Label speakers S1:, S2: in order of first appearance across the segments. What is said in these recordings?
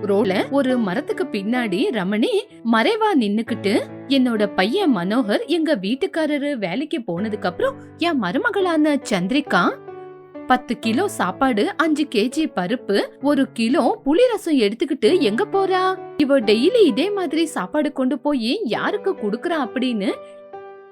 S1: ரோல ஒரு மரத்துக்கு பின்னாடி ரமணி மறைவா நின்னுக்கிட்டு என்னோட பையன் மனோகர் எங்க வீட்டுக்காரரு வேலைக்கு போனதுக்கு அப்புறம் என் மருமகளான சந்திரிகா பத்து கிலோ சாப்பாடு அஞ்சு கேஜி பருப்பு ஒரு கிலோ புளி ரசம் எடுத்துக்கிட்டு எங்க போறா? இவ டெய்லி இதே மாதிரி சாப்பாடு கொண்டு போய் யாருக்கு குடுக்கறா அப்படின்னு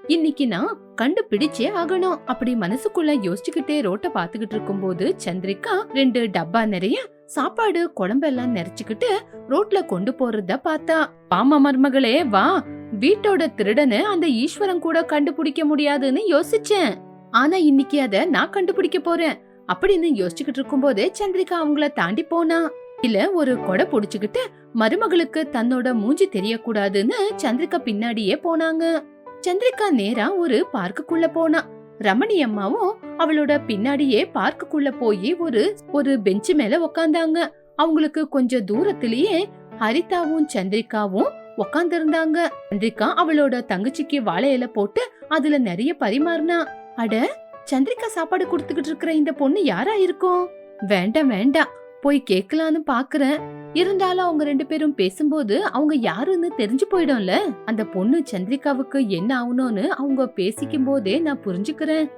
S1: இன்னைக்கு நான் கண்டுபிடிச்சே ஆகணும் அப்படி மனசுக்குள்ள யோசிச்சுக்கிட்டே ரோட்ட பாத்துக்கிட்டு இருக்கும்போது சந்திரிகா ரெண்டு டப்பா நிறைய சாப்பாடு குழம்பெல்லாம் நிறைச்சுக்கிட்டு ரோட்ல கொண்டு போறத பார்த்தா பாமா மருமகளே வா. வீட்டோட திருடனை அந்த ஈஸ்வரன் கூட கண்டுபிடிக்க முடியாதுன்னு யோசிச்சேன். ஆனா இன்னைக்கு அத நான் கண்டுபிடிக்க போறேன். அப்படின்னு யோசிச்சுக்கிட்டு இருக்கும்போதே சந்திரிகா அவங்கள தாண்டி போனா. இல்ல ஒரு கொடை புடிச்சுக்கிட்டு மருமகளுக்கு தன்னோட மூஞ்சி தெரியக்கூடாதுன்னு சந்திரிகா பின்னாடியே போனாங்க. சந்திரிகா நேரா ஒரு பார்க்குக்குள்ள போனா. ரமணி அம்மாவும் அவளோட பின்னாடியே பார்க்குக்குள்ள போய் ஒரு ஒரு பெஞ்ச் மேல உக்காந்தாங்க. அவங்களுக்கு கொஞ்சம் தூரத்திலேயே ஹரிதாவும் சந்திரிகாவும் உக்காந்துருந்தாங்க. சந்திரிகா அவளோட தங்கச்சிக்கு வாழை போட்டு அதுல நிறைய பரிமாறினா அட சந்திரிகா சாப்பாடு கொடுத்துக்கிட்டு இருக்கிற இந்த பொண்ணு யாரா இருக்கும்? வேண்டாம் வேண்டாம் போய் கேக்கலான்னு பாக்குறேன். இருந்தாலும் அவங்க ரெண்டு பேரும் பேசும்போது அவங்க யாருன்னு தெரிஞ்சு போயிடும்ல. அந்த பொண்ணு சந்திரிகாவுக்கு என்ன ஆகணும்னு அவங்க பேசிக்கும் போதே நான் புரிஞ்சுக்கிறேன்.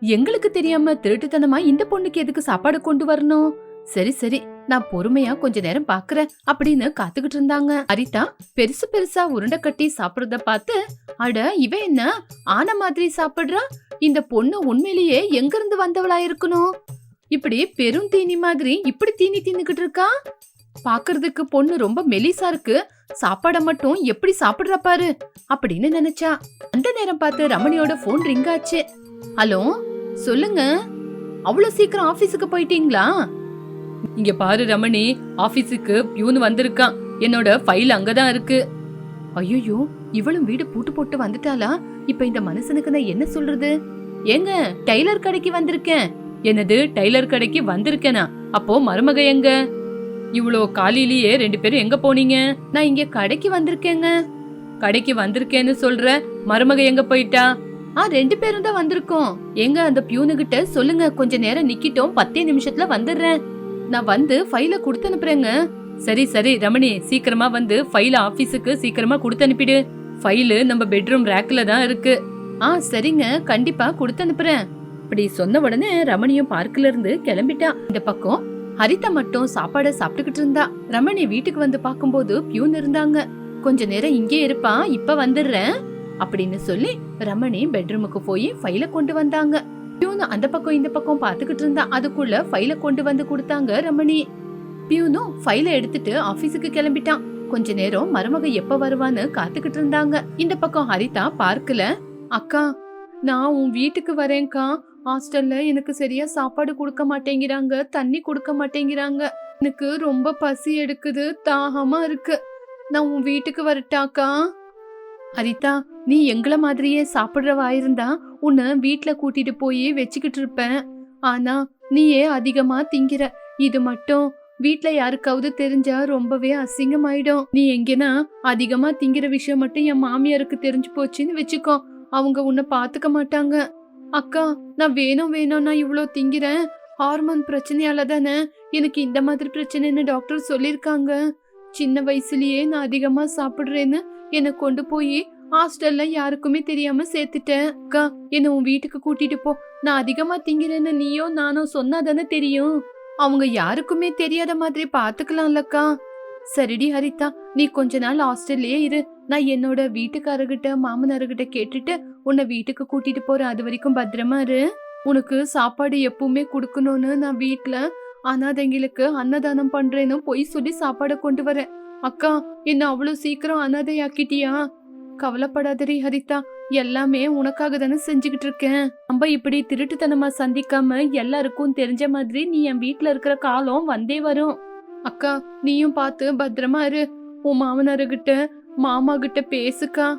S1: எங்களுக்கு தெரியாம திருட்டுத்தனமா இந்த பொண்ணுக்கு எதுக்கு சாப்பாடு கொண்டு வரணும்? சரி சரி நான் பொறுமையா கொஞ்ச நேரம் பாக்குறேன் அப்படின்னு காத்துக்கிட்டு இருந்தாங்க. அரிதா பெருசு பெருசா உருண்டை கட்டி சாப்பிடுறத பார்த்து அட இவ என்ன? ஆன மாதிரி சாப்பிடுறா? இந்த பொண்ணு உண்மையிலேயே எங்க இருந்து வந்தவளா இருக்கணும்? இப்படி பெரும் தீனி மாதிரி இப்படி தீனி தின்னுகிட்டு இருக்கா? பாக்குறதுக்கு பொண்ணு ரொம்ப மெலிசா இருக்கு. சாப்பாட மட்டும் எப்படி சாப்பிடுற பாரு? அப்படின்னு நினைச்சா. அந்த நேரம் பார்த்து ரமணியோட போன் ரிங் ஆச்சு. ஹலோ சொல்லுங்க. அவ்வளவு சீக்கிரம் ஆபீஸுக்கு போயிட்டீங்களா? இங்க பாரு ரமணி ஆபீஸுக்கு பியூன் வந்திருக்கான். என்னோட ஃபைல் அங்கதான் இருக்கு. ஐயோ இவளும் வீடு பூட்டு போட்டு வந்துட்டாளா? இப்ப இந்த மனுஷனுக்கு நான் என்ன சொல்றது? ஏங்க டெய்லர் கடைக்கு வந்திருக்கேன். என்னது டெய்லர் கடைக்கு வந்திருக்கேனா? அப்போ மருமக எங்க? இவ்வளோ காலையிலேயே ரெண்டு பேரும் எங்க போனீங்க? நான் இங்க கடைக்கு வந்திருக்கேங்க. கடைக்கு வந்திருக்கேன்னு சொல்ற மருமக எங்க போயிட்டா? ஆ ரெண்டு பேரும் தான் வந்திருக்கோம். எங்க அந்த பியூனு கிட்ட சொல்லுங்க கொஞ்ச நேரம் நிக்கிட்டோம் பத்தே நிமிஷத்துல வந்துடுறேன். நான் வந்து ஃபைல கொடுத்து அனுப்புறேங்க. சரி சரி ரமணி சீக்கிரமா வந்து ஃபைல ஆபீஸுக்கு சீக்கிரமா கொடுத்து அனுப்பிடு. ஃபைலு நம்ம பெட்ரூம் ரேக்ல தான் இருக்கு. ஆ சரிங்க கண்டிப்பா கொடுத்து அனுப்புறேன். இப்படி சொன்ன உடனே ரமணியும் பார்க்ல இருந்து கிளம்பிட்டா. இந்த பக்கம் ஹரிதா மட்டும் சாப்பாட சாப்பிட்டுக்கிட்டு இருந்தா. ரமணி வீட்டுக்கு வந்து பாக்கும்போது பியூன் இருந்தாங்க. கொஞ்ச நேரம் இங்கே இருப்பா இப்ப வந்துடுறேன். அப்படின்னு சொல்லி ரமணி பெட்ரூமுக்கு போய் ஃபைல கொண்டு வந்தாங்க. பியூனு அந்த பக்கம் இந்த பக்கம் பாத்துக்கிட்டு இருந்தா. அதுக்குள்ள ஃபைல கொண்டு வந்து கொடுத்தாங்க ரமணி. பியூனும் ஃபைல எடுத்துட்டு ஆபீஸுக்கு கிளம்பிட்டான். கொஞ்ச நேரம் மருமக எப்ப வருவான்னு காத்துக்கிட்டு இருந்தாங்க. இந்த பக்கம் ஹரிதா பார்க்கல. அக்கா நான் உன் வீட்டுக்கு வரேன்க்கா. ஹாஸ்டல்ல எனக்கு சரியா சாப்பாடு கொடுக்க மாட்டேங்கிறாங்க தண்ணி கொடுக்க மாட்டேங்கிறாங்க. எனக்கு ரொம்ப பசி எடுக்குது தாகமா இருக்கு. நான் உன் வீட்டுக்கு வரட்டாக்கா? ஹரிதா நீ எங்களை மாதிரியே சாப்பிட்றவா இருந்தா உன்னை வீட்டில் கூட்டிட்டு போய் வச்சுக்கிட்டு இருப்பேன். ஆனா நீயே அதிகமா திங்கிற. இது மட்டும் வீட்ல யாருக்காவது தெரிஞ்சா ரொம்பவே அசிங்கமாயிடும். நீ எங்கேனா அதிகமா திங்கிற விஷயம் மட்டும் என் மாமியாருக்கு தெரிஞ்சு போச்சுன்னு வச்சுக்கோ. அவங்க உன்னை பாத்துக்க மாட்டாங்க. அக்கா நான் வேணும் வேணும் நான் இவ்வளோ திங்கிறேன். ஹார்மோன் பிரச்சனையால தானே எனக்கு இந்த மாதிரி பிரச்சனைன்னு டாக்டர் சொல்லியிருக்காங்க. சின்ன வயசுலயே நான் அதிகமா சாப்பிடுறேன்னு என்னை கொண்டு போய் ஹாஸ்டல்ல யாருக்குமே தெரியாம சேர்த்துட்டேன். அக்கா என்னை உன் வீட்டுக்கு கூட்டிட்டு போ. நான் அதிகமா திங்கிறேன்னு நீயோ நானோ சொன்னாதானே தெரியும். அவங்க யாருக்குமே தெரியாத மாதிரி பாத்துக்கலாம்லக்கா சரிடி ஹரிதா நீ கொஞ்ச நாள் ஹாஸ்டல்லயே இரு. நான் என்னோட வீட்டுக்காரர்கிட்ட மாமனார்கிட்ட கேட்டுட்டு உன்னை வீட்டுக்கு கூட்டிட்டு போறேன். அது வரைக்கும் பத்திரமா இரு. உனக்கு சாப்பாடு எப்பவுமே கொடுக்கணும்னு நான் வீட்டுல அனாதைங்களுக்கு அன்னதானம் பண்றேன்னு பொய் சொல்லி சாப்பாடை கொண்டு வரேன். அக்கா என்ன அவ்வளோ சீக்கிரம் அனாதையாக்கிட்டியா? கவலைப்படாதரி ஹரிதா. எல்லாமே உனக்காக தானே செஞ்சுக்கிட்டு இருக்கேன். நம்ம இப்படி திருட்டுத்தனமா சந்திக்காம எல்லாருக்கும் தெரிஞ்ச மாதிரி நீ என் வீட்டுல இருக்கிற காலம் வந்தே வரும். அக்கா நீயும் பார்த்து பத்திரமா இரு. உன் மாமனாருகிட்ட மாமா கிட்ட பேசுக்கா.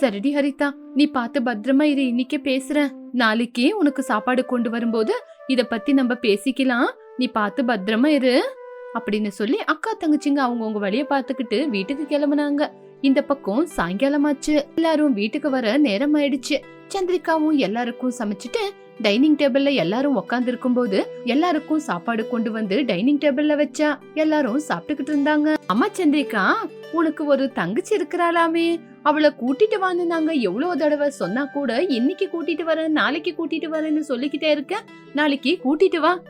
S1: சரிடி ஹரிதா. நீ பார்த்து பத்திரமா இரு. இன்னைக்கே பேசுறேன். நாளைக்கு உனக்கு சாப்பாடு கொண்டு வரும்போது இத பத்தி நம்ம பேசிக்கலாம். நீ பார்த்து பத்திரமா இரு. அப்படின்னு சொல்லி அக்கா தங்கச்சிங்க அவங்கவுங்க வழியை பார்த்துக்கிட்டு வீட்டுக்கு கிளம்புனாங்க. இந்த பக்கம் சாயங்காலமாச்சு. எல்லாரும் வீட்டுக்கு வர நேரம் ஆயிடுச்சு. சந்திரிகாவும் எல்லாருக்கும் சமைச்சிட்டு டைனிங் டேபிள்ல எல்லாரும் உட்காந்து இருக்கும்போது எல்லாருக்கும் சாப்பாடு கொண்டு வந்து டைனிங் டேபிள்ல வச்சா எல்லாரும் சாப்பிட்டுக்கிட்டு இருந்தாங்க. அம்மா சந்திரிகா உனக்கு ஒரு தங்கச்சி இருக்கிறாளாமே. அவளை கூட்டிட்டு வான்னு நாங்க எவ்வளவு தடவை சொன்னா கூட இன்னைக்கு கூட்டிட்டு வரேன் நாளைக்கு கூட்டிட்டு வரேன்னு சொல்லிக்கிட்டே இருக்க. நாளைக்கு கூட்டிட்டு வா.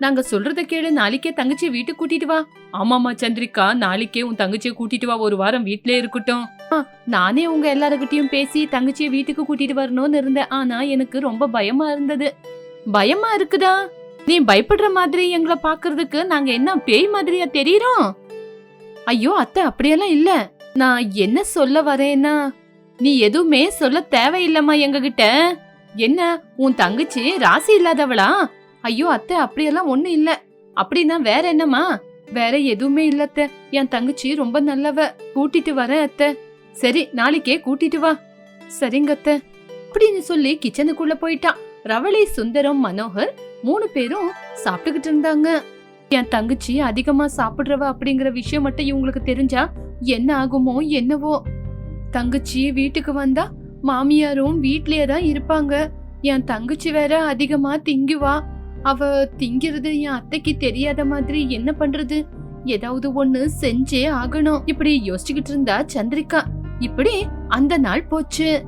S1: நாங்க சொல்றத கேளு நாளைக்கே தங்கச்சி வீட்டுக்கு கூட்டிட்டு வா. ஆமாமா சந்திரிகா நாளைக்கே உன் தங்கச்சியை கூட்டிட்டு வா. ஒரு வாரம் வீட்லயே இருக்கட்டும். ஆ, நானே உங்க எல்லாருக்கிட்டயும் பேசி தங்கச்சியை வீட்டுக்கு கூட்டிட்டு வரணும்னு இருந்தேன். ஆனா எனக்கு ரொம்ப பயமா இருந்தது. பயமா இருக்குதா? நீ பயப்படுற மாதிரி எங்களை பாக்குறதுக்கு நாங்க என்ன பேய் மாதிரியா தெரியறோம்? ஐயோ அத்தை அப்படியெல்லாம் இல்ல. நான் என்ன சொல்ல வரேன்னா நீ எதுவுமே சொல்ல தேவையில்லம்மா எங்ககிட்ட. என்ன உன் தங்கச்சி ராசி இல்லாதவளா? ஐயோ அத்தை அப்படியெல்லாம் ஒண்ணு இல்ல. அப்படின்னா வேற என்னம்மா? வேற எதுவுமே இல்ல அத்தை. என் தங்கச்சி ரொம்ப நல்லவ. கூட்டிட்டு வரேன் அத்தை. சரி நாளைக்கே கூட்டிட்டு வா. சரிங்க அத்தை. அப்படின்னு சொல்லி கிச்சனுக்குள்ள போயிட்டான் ரவளி சுந்தரம் மனோகர் மூணு பேரும் சாப்பிட்டுக்கிட்டு இருந்தாங்க. என் தங்கச்சி அதிகமா சாப்பிடுறவ அப்படிங்கிற விஷயம் மட்டும் இவங்களுக்கு தெரிஞ்சா என்ன ஆகுமோ என்னவோ. தங்கச்சி வீட்டுக்கு வந்தா மாமியாரும் வீட்லயே தான் இருப்பாங்க. என் தங்கச்சி வேற அதிகமா திங்குவா. அவ திங்கிறது என் அத்தைக்கு தெரியாத மாதிரி என்ன பண்றது? ஏதாவது ஒண்ணு செஞ்சே ஆகணும். இப்படி யோசிச்சுக்கிட்டு இருந்தா சந்திரிகா. இப்படி அந்த நாள் போச்சு.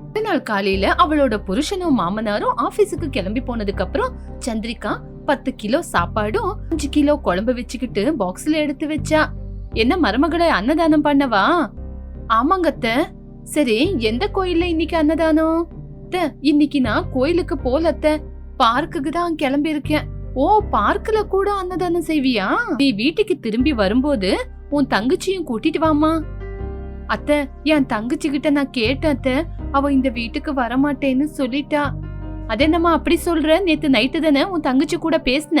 S1: அடுத்த நாள் காலையில அவளோட புருஷனும் மாமனாரும் ஆபீஸுக்கு கிளம்பி போனதுக்கு அப்புறம் சந்திரிகா பத்து கிலோ சாப்பாடும் அஞ்சு கிலோ குழம்பு வச்சுக்கிட்டு பாக்ஸ்ல எடுத்து வச்சா. என்ன மருமகளை அன்னதானம் பண்ணவா? ஆமாங்கத்த சரி எந்த கோயில்ல இன்னைக்கு அன்னதானம்? அத்தை, இன்னைக்கு நான் கோயிலுக்கு போல பார்க்குக்கு தான் கிளம்பி இருக்கேன் ஓ பார்க்கல கூட அன்னதானம் செய்வியா? நீ வீட்டுக்கு திரும்பி வரும்போது உன் தங்கச்சியும் கூட்டிட்டு வாமா அத்தை என் தங்கச்சி கிட்ட நான் கேட்டேன் அத்தை. அவ இந்த வீட்டுக்கு வரமாட்டேன்னு சொல்லிட்டா. அதென்னம்மா அப்படி சொல்ற? நேத்து நைட்டு தானே உன் தங்கச்சி கூட பேசின.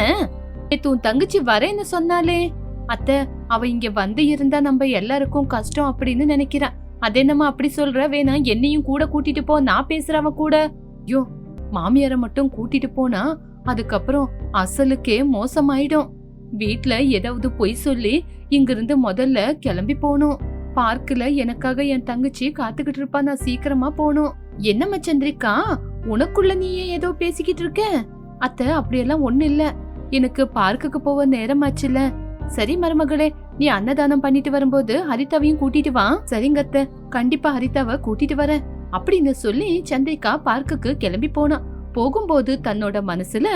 S1: நேத்து உன் தங்கச்சி வரேன்னு சொன்னாலே. அத்தை அவ இங்க வந்து இருந்தா நம்ம எல்லாருக்கும் கஷ்டம் அப்படின்னு நினைக்கிறேன் அதென்னம்மா அப்படி சொல்ற? வேணா என்னையும் கூட கூட்டிட்டு போ. நான் பேசுறவ கூட. ஐயோ மாமியார மட்டும் கூட்டிட்டு போனா அதுக்கப்புறம் அசலுக்கே மோசமாயிடும். வீட்ல ஏதாவது பொய் சொல்லி இங்கிருந்து முதல்ல கிளம்பி போகணும். பார்க்ல எனக்காக என் தங்கச்சி காத்துக்கிட்டு இருப்பா நான் சீக்கிரமா போகணும். என்னம்மா சந்திரிகா உனக்குள்ள நீயே ஏதோ பேசிக்கிட்டு இருக்க? அத்தை அப்படியெல்லாம் ஒண்ணு இல்ல. எனக்கு பார்க்குக்கு போக நேரமாச்சுல. சரி மருமகளே நீ அன்னதானம் பண்ணிட்டு வரும்போது ஹரிதாவையும் கூட்டிட்டு வா. சரிங்க அத்தை. கண்டிப்பா ஹரிதாவை கூட்டிட்டு வரேன். அப்படின்னு சொல்லி சந்திரிகா பார்க்குக்கு கிளம்பி போனான் போகும்போது தன்னோட மனசுல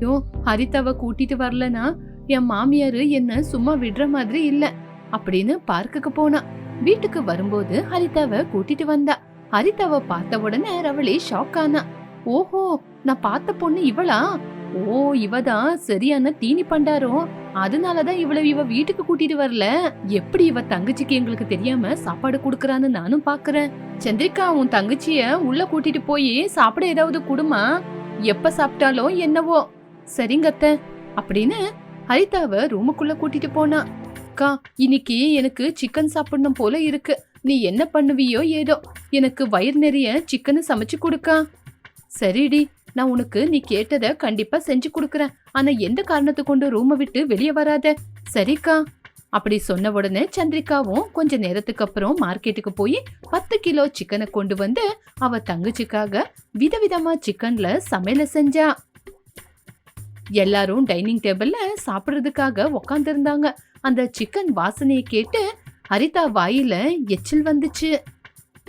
S1: ஐயோ ஹரிதாவை கூட்டிட்டு வரலனா? என் மாமியாரு என்ன சும்மா விடுற மாதிரி இல்ல. அப்படின்னு பார்க்குக்கு போனா. வீட்டுக்கு வரும்போது ஹரிதாவை கூட்டிட்டு வந்தா. ஹரிதாவை பார்த்த உடனே ரவளி ஷாக் ஆனா. ஓஹோ நான் பார்த்த பொண்ணு இவளா? ஓ இவதான் சரியான தீனி பண்டாரம் அதனாலதான் இவ்வளவு இவ வீட்டுக்கு கூட்டிட்டு வரல. எப்படி இவ தங்கச்சிக்கு எங்களுக்கு தெரியாம சாப்பாடு குடுக்கறான்னு நானும் பாக்குறேன். சந்திரிகா உன் தங்கச்சிய உள்ள கூட்டிட்டு போய் சாப்பிட ஏதாவது குடுமா? எப்ப சாப்பிட்டாலும் என்னவோ. சரிங்க அத்தை. அப்படின்னு ஹரிதாவை ரூமுக்குள்ள கூட்டிட்டு போனா. அக்கா இன்னைக்கு எனக்கு சிக்கன் சாப்பிடணும் போல இருக்கு. நீ என்ன பண்ணுவியோ ஏதோ. எனக்கு வயிறு நிறைய சிக்கன் சமைச்சு கொடுக்கா. சரிடி. நான் உனக்கு நீ கேட்டத கண்டிப்பா செஞ்சு கொடுக்குறேன். ஆனா எந்த காரணத்தை கொண்டு ரூமை விட்டு வெளியே வராத? சரிக்கா. அப்படி சொன்ன உடனே சந்திரிகாவும் கொஞ்ச நேரத்துக்கு அப்புறம் மார்க்கெட்டுக்கு போய் பத்து கிலோ சிக்கனை கொண்டு வந்து அவ தங்கச்சிக்காக விதவிதமா சிக்கன்ல சமையல செஞ்சா. எல்லாரும் டைனிங் டேபிள்ல சாப்பிடுறதுக்காக உக்காந்துருந்தாங்க. அந்த சிக்கன் வாசனையை கேட்டு ஹரிதா வாயில எச்சில் வந்துச்சு.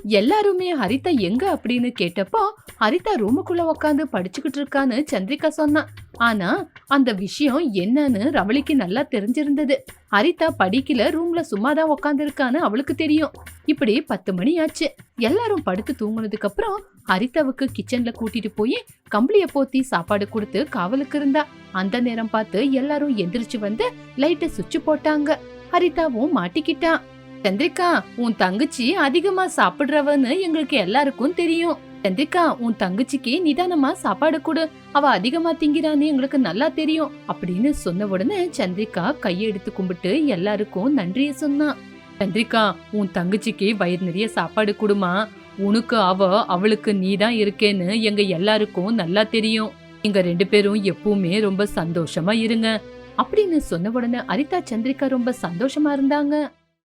S1: எல்லாருமே ஹரிதா எங்க அப்படின்னு கேட்டப்போ ஹரிதா ரூமுக்குள்ள உக்காந்து படிச்சுக்கிட்டு இருக்கான்னு சந்திரிகா சொன்னான் ஆனா அந்த விஷயம் என்னன்னு ரவளிக்கு நல்லா தெரிஞ்சிருந்தது. ஹரிதா படிக்கல ரூம்ல சும்மா தான் உக்காந்து இருக்கான்னு அவளுக்கு தெரியும். இப்படி பத்து மணி ஆச்சு. எல்லாரும் படுத்து தூங்குனதுக்கு அப்புறம் ஹரிதாவுக்கு கிச்சன்ல கூட்டிட்டு போய் கம்பளிய போத்தி சாப்பாடு கொடுத்து காவலுக்கு இருந்தா. அந்த நேரம் பார்த்து எல்லாரும் எந்திரிச்சு வந்து லைட்டை சுவிட்ச் போட்டாங்க. ஹரிதாவும் மாட்டிக்கிட்டான் சந்திரிகா உன் தங்கச்சி அதிகமா சாப்பிடுறவன்னு எங்களுக்கு எல்லாருக்கும் தெரியும். சந்திரிகா உன் தங்கச்சிக்கு நிதானமா சாப்பாடு கொடு. அவ அதிகமா திங்கிறான்னு எங்களுக்கு நல்லா தெரியும். அப்படின்னு சொன்ன உடனே சந்திரிகா கையெடுத்து கும்பிட்டு எல்லாருக்கும் நன்றிய சொன்னான் சந்திரிகா உன் தங்கச்சிக்கு வயிறு நிறைய சாப்பாடு கொடுமா. உனக்கு அவ அவளுக்கு நீதான் இருக்கேன்னு எங்க எல்லாருக்கும் நல்லா தெரியும். நீங்க ரெண்டு பேரும் எப்பவுமே ரொம்ப சந்தோஷமா இருங்க. அப்படின்னு சொன்ன உடனே அரிதா சந்திரிகா ரொம்ப சந்தோஷமா இருந்தாங்க.